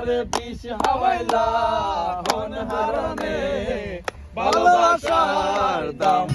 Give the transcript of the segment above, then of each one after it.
আর বিষ হাওয়াইলা হন হারনে ভালোবাসার দাম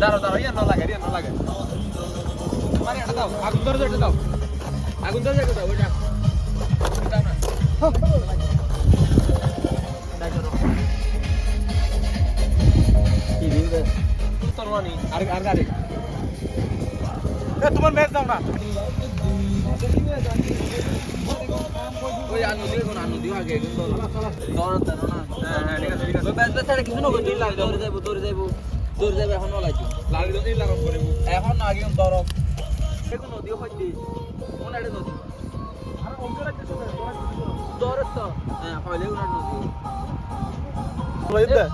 দাঁড়াও দাঁড়াও, ইয়া না লাগে, ইয়া না লাগে। মারে, এটা দাও, আগুন ধরে এটা দাও। আগুন ধরে এটা দাও, ওইটা। দাও না তোমার ম্যাচ দাও না। ওই আনু দিও কোন আনু কিছু না দৌড়ে যাইবো দৌড়ে যাইবো। দৌড়ে যাইবো এখন লাইছো লাগি দাও। এই লাগাম করে এখন আগে দৌড় দেখো নদী হইছে কোন আড়ে নদী? দৌড় তো হ্যাঁ হইলে উনার নদী। দেখো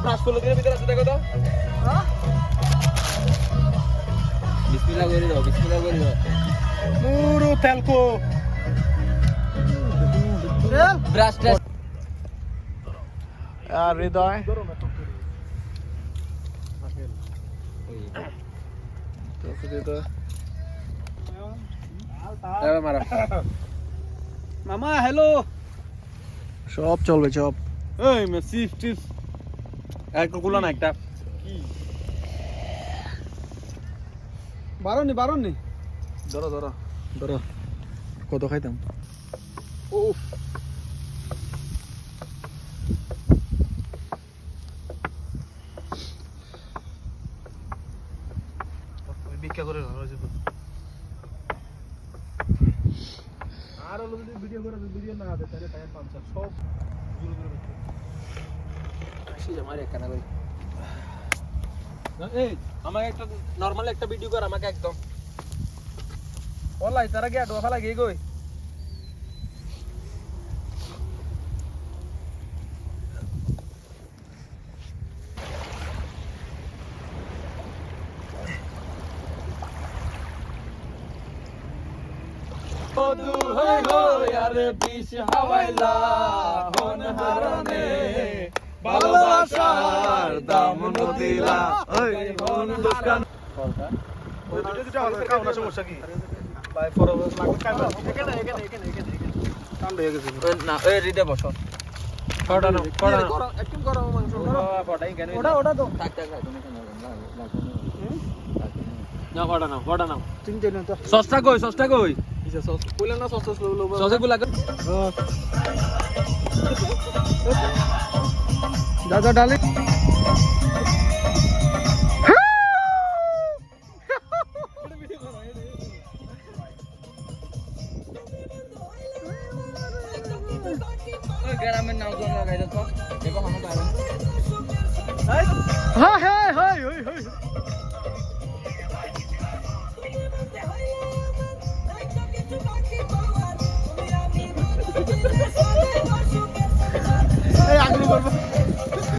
বিসমিল্লাহ করে দাও বিসমিল্লাহ করে দাও। পুরো তেলকো ব্রাশ আর হৃদয়। মামা হ্যালো সব চলবে সব। এই মে সিফ টিফ একটা কুলা না একটা। বারো নি বারো নি ধরো ধরো। ধরো। কত খাইতাম? উফ। ভিক্ষা করে ঘর হয়েছে আর হলো যদি ভিডিও করে ভিডিও না হবে তাহলে টায়ার পাম সবগুলো গুলো সিজা মারে কানা করি। এই আমাকে একটা নর্মাল একটা ভিডিও কর আমাকে একদম। ওলাই তারা গিয়ে ডোফা লাগে গই দু হই হই আর বিষ হাওয়াইলা হন হারনে ভালোবাসার দাম নদিলা। ওই হন দোকান ওই দিটা না সমস্যা কি ভাই ফরওয়ার্ড লাগবে এখানে এখানে এখানে এখানে কাম হয়ে গেছে না এই রিদে বসো কটা নাও একদম গরম মাংস কটাই কেন ওটা ওটা তো থাক থাক থাক তুমি কেন না কটা নাও। কটা নাও তো সস্তা কই সস্তা কই? কিসে সস কইলা না সস সস লো সস্তা গুলা দাদা ডালে। গ্রামের নাম তো হ্যাঁ হ্যাঁ।